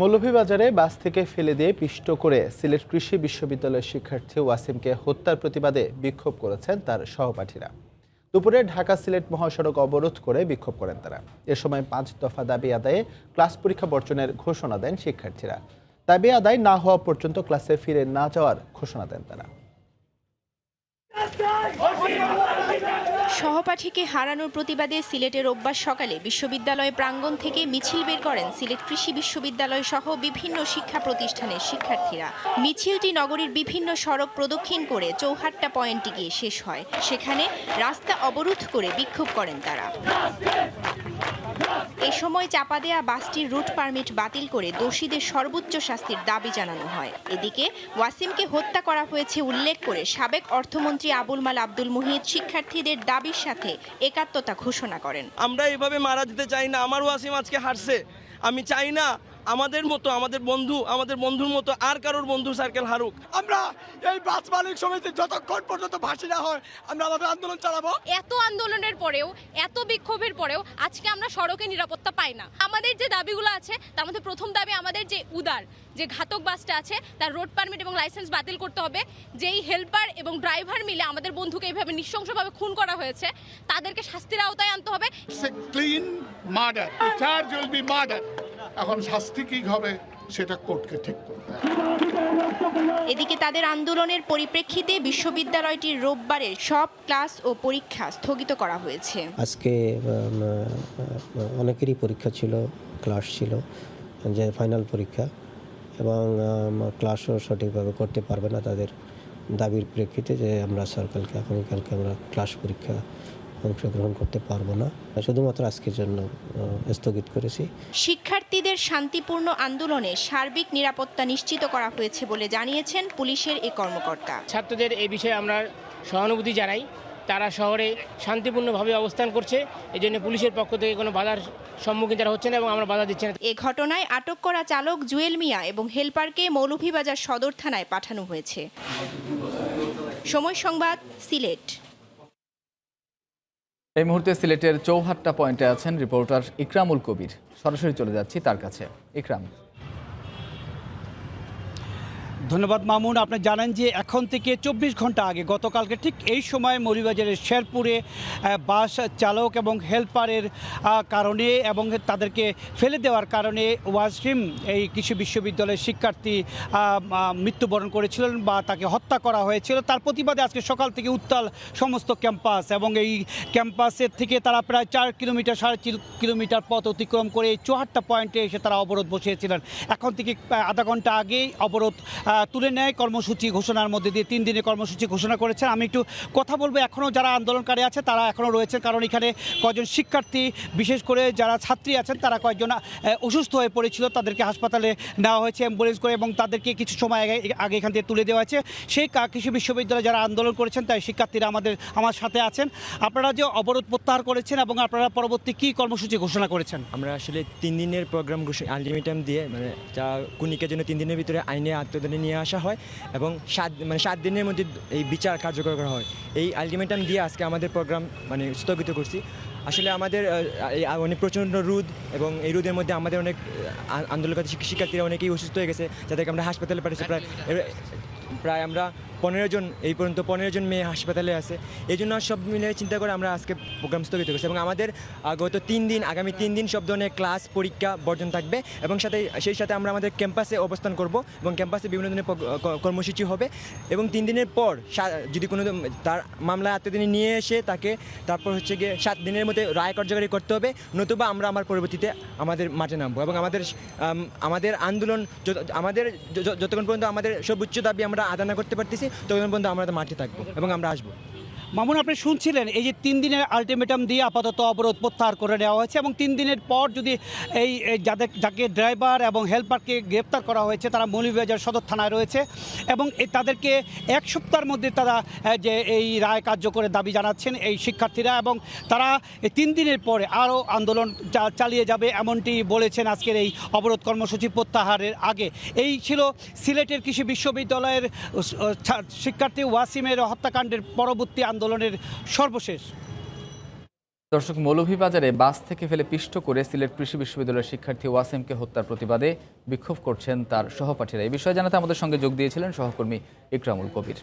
মৌলভীবাজারে বাস থেকে ফেলে দিয়ে পিষ্ট করে সিলেট কৃষি বিশ্ববিদ্যালয়ের শিক্ষার্থী ওয়াসিমকে হত্যার প্রতিবাদে বিক্ষোভ করেছেন তার সহপাঠীরা। দুপুরে ঢাকা সিলেট মহাসড়ক অবরোধ করে বিক্ষোভ করেন তারা। এ সময় পাঁচ দফা দাবি আদায়ে ক্লাস পরীক্ষা বর্জনের ঘোষণা দেন শিক্ষার্থীরা। দাবি আদায় না হওয়া পর্যন্ত ক্লাসে ফিরে না যাওয়ার ঘোষণা দেন তারা। সহপাঠীকে হারানোর প্রতিবাদে সিলেটের রোববার সকালে বিশ্ববিদ্যালয় প্রাঙ্গণ থেকে মিছিল বের করেন সিলেট কৃষি বিশ্ববিদ্যালয় সহ বিভিন্ন শিক্ষা প্রতিষ্ঠানের শিক্ষার্থীরা। মিছিলটি নগরীর বিভিন্ন সড়ক প্রদক্ষিণ করে চৌহাট্টা পয়েন্টে গিয়ে শেষ হয়। সেখানে রাস্তা অবরোধ করে বিক্ষোভ করেন তারা। এ সময় চাপা দেয়া বাসটির রুট পারমিট বাতিল করে দোষীদের সর্বোচ্চ শাস্তির দাবি জানানো হয়। এদিকে ওয়াসিমকে হত্যা করা হয়েছে উল্লেখ করে সাবেক অর্থমন্ত্রী আবুল মাল আব্দুল মুহিত শিক্ষার্থীদের দাবির সাথে একাত্মতা ঘোষণা করেন। আমরা এভাবে মারা যেতে চাই না। আমার ওয়াসিম আজকে হারছে। আমি চাই না আমাদের মতো আমাদের বন্ধু আমাদের বন্ধুর মতো আর কারোর বন্ধু সার্কেল হারুক। আমরা এই বাস মালিক সমিতি যতক্ষণ পর্যন্ত ফাঁসি না হয় আমরা আমাদের আন্দোলন চালাবো। এত আন্দোলনের পরেও এত বিক্ষোভের পরেও আজকে আমরা সড়কে নিরাপত্তা পাই না। আমাদের যে দাবিগুলো আছে তার মধ্যে প্রথম দাবি আমাদের যে উদার যে ঘাতক বাসটা আছে তার রোড পারমিট এবং লাইসেন্স বাতিল করতে হবে। যেই হেল্পার এবং ড্রাইভার মিলে আমাদের বন্ধুকে এইভাবে নৃশংসভাবে খুন করা হয়েছে তাদেরকে শাস্তির আওতায় আনতে হবে। Murder. The charge will be murder. এখন শাস্তি কি হবে সেটা কোর্টকে ঠিক করতে হবে। এদিকে তাদের আন্দোলনের পরিপ্রেক্ষিতে বিশ্ববিদ্যালয়টির রোববারের সব ক্লাস ও পরীক্ষা স্থগিত করা হয়েছে। আজকে অনেকেরই পরীক্ষা ছিল ক্লাস ছিল যে ফাইনাল পরীক্ষা এবং ক্লাসও সঠিকভাবে করতে পারবে না তাদের দাবির প্রেক্ষিতে যে আমরা সরকারকে আগামীকালকে আমরা ক্লাস পরীক্ষা অংশগ্রহণ করতে পারব না। শুধুমাত্র আজকের জন্য স্থগিত করেছি। শিক্ষার্থীদের শান্তিপূর্ণ আন্দোলনে সার্বিক নিরাপত্তা নিশ্চিত করা হয়েছে বলে জানিয়েছেন পুলিশের এই কর্মকর্তা। ছাত্রদের এই বিষয়ে আমরা সহানুভূতি জানাই। তারা শহরে শান্তিপূর্ণভাবে অবস্থান করছে। এই জন্য পুলিশের পক্ষ থেকে কোনো বাধার সম্মুখীন তারা হচ্ছে না এবং আমরা বাধা দিচ্ছি না। এ ঘটনায় আটক করা চালক জুয়েল মিয়া এবং হেলপারকে মৌলভীবাজার সদর থানায় পাঠানো হয়েছে। সময় সংবাদ সিলেট। এই মুহূর্তে সিলেটের চৌহাট্টা পয়েন্টে আছেন রিপোর্টার ইকরামুল কবির। সরাসরি চলে যাচ্ছি তার কাছে। ইকরাম ধন্যবাদ মামুন। আপনি জানেন যে এখন থেকে চব্বিশ ঘণ্টা আগে গতকালকে ঠিক এই সময় মৌলিবাজারের শেরপুরে বাস চালক এবং হেল্পারের কারণে এবং তাদেরকে ফেলে দেওয়ার কারণে ওয়াসিম এই কৃষি বিশ্ববিদ্যালয়ের শিক্ষার্থী মৃত্যুবরণ করেছিলেন বা তাকে হত্যা করা হয়েছিল। তার প্রতিবাদে আজকে সকাল থেকে উত্তাল সমস্ত ক্যাম্পাস এবং এই ক্যাম্পাসের থেকে তারা প্রায় চার কিলোমিটার, সাড়ে কিলোমিটার পথ অতিক্রম করে চুয়াত্তর পয়েন্টে এসে তারা অবরোধ বসিয়েছিলেন। এখন থেকে আধা ঘণ্টা আগেই অবরোধ তুলে নেয় কর্মসূচি ঘোষণার মধ্যে দিয়ে তিন দিনের কর্মসূচি ঘোষণা করেছেন। আমি একটু কথা বলব এখনও যারা আন্দোলনকারী আছে তারা এখনও রয়েছেন, কারণ এখানে কয়েকজন শিক্ষার্থী, বিশেষ করে যারা ছাত্রী আছেন তারা কয়েকজন অসুস্থ হয়ে পড়েছিল, তাদেরকে হাসপাতালে নেওয়া হয়েছে অ্যাম্বুলেন্স করে এবং তাদেরকে কিছু সময় আগে আগে এখান থেকে তুলে দেওয়া হয়েছে। সেই কৃষি বিশ্ববিদ্যালয়ে যারা আন্দোলন করেছেন, তাই শিক্ষার্থীরা আমাদের, আমার সাথে আছেন। আপনারা যে অবরোধ প্রত্যাহার করেছেন এবং আপনারা পরবর্তী কী কর্মসূচি ঘোষণা করেছেন? আমরা আসলে তিন দিনের প্রোগ্রাম আলটিমেটাম দিয়ে মানে যা কুনিকের জন্য তিন দিনের ভিতরে আইনে আত্মদানে নিয়ে আসা হয় এবং সাত মানে সাত দিনের মধ্যে এই বিচার কার্যকর করা হয়। এই আলটিমেটাম দিয়ে আজকে আমাদের প্রোগ্রাম মানে স্থগিত করছি। আসলে আমাদের এই অনেক প্রচণ্ড রোদ এবং এই রোদের মধ্যে আমাদের অনেক আন্দোলনকারী শিক্ষার্থীরা অনেকেই অসুস্থ হয়ে গেছে। যাদেরকে আমরা হাসপাতালে পাঠিয়েছি প্রায় প্রায় আমরা পনেরো জন, এই পর্যন্ত পনেরো জন মেয়ে হাসপাতালে আছে। এই জন্য সব মিলে চিন্তা করে আমরা আজকে প্রোগ্রাম স্থগিত করছি এবং আমাদের গত তিন দিন, আগামী তিন দিন সব ধরনের ক্লাস, পরীক্ষা বর্জন থাকবে এবং সাথে, সেই সাথে আমরা আমাদের ক্যাম্পাসে অবস্থান করব এবং ক্যাম্পাসে বিভিন্ন ধরনের কর্মসূচি হবে এবং তিন দিনের পর যদি কোনো তার মামলা আত্মদিনে নিয়ে এসে তাকে, তারপর হচ্ছে গিয়ে সাত দিনের মধ্যে রায় কার্যকারী করতে হবে, নতুবা আমরা আমার পরবর্তীতে আমাদের মাঠে নামবো এবং আমাদের আমাদের আন্দোলন আমাদের যতক্ষণ পর্যন্ত আমাদের সর্বোচ্চ দাবি আমরা আদায় না করতে পারতেছি ততক্ষণ পর্যন্ত আমরা মাঠে থাকব এবং আমরা আসব। মামুন, আপনি শুনছিলেন এই যে তিন দিনের আলটিমেটাম দিয়ে আপাতত অবরোধ প্রত্যাহার করে নেওয়া হয়েছে এবং তিন দিনের পর যদি এই যাদের, যাকে ড্রাইভার এবং হেল্পারকে গ্রেপ্তার করা হয়েছে, তারা মৌলভীবাজার সদর থানায় রয়েছে এবং তাদেরকে এক সপ্তাহের মধ্যে তারা যে এই রায় কার্যকরের দাবি জানাচ্ছেন এই শিক্ষার্থীরা এবং তারা তিন দিনের পরে আরও আন্দোলন চালিয়ে যাবে এমনটি বলেছেন আজকের এই অবরোধ কর্মসূচি প্রত্যাহারের আগে। এই ছিল সিলেটের কৃষি বিশ্ববিদ্যালয়ের শিক্ষার্থী ওয়াসিমের হত্যাকাণ্ডের পরবর্তী আন্দোলনের সর্বশেষ। দর্শক, মৌলভীবাজারে বাস থেকে ফেলে পিষ্ট করে সিলেট কৃষি বিশ্ববিদ্যালয়ের শিক্ষার্থী ওয়াসিমকে হত্যার প্রতিবাদে বিক্ষোভ করছেন তার সহপাঠীরা। এই বিষয়ে জানাতে আমাদের সঙ্গে যোগ দিয়েছিলেন সহকর্মী ইকরামুল কবির।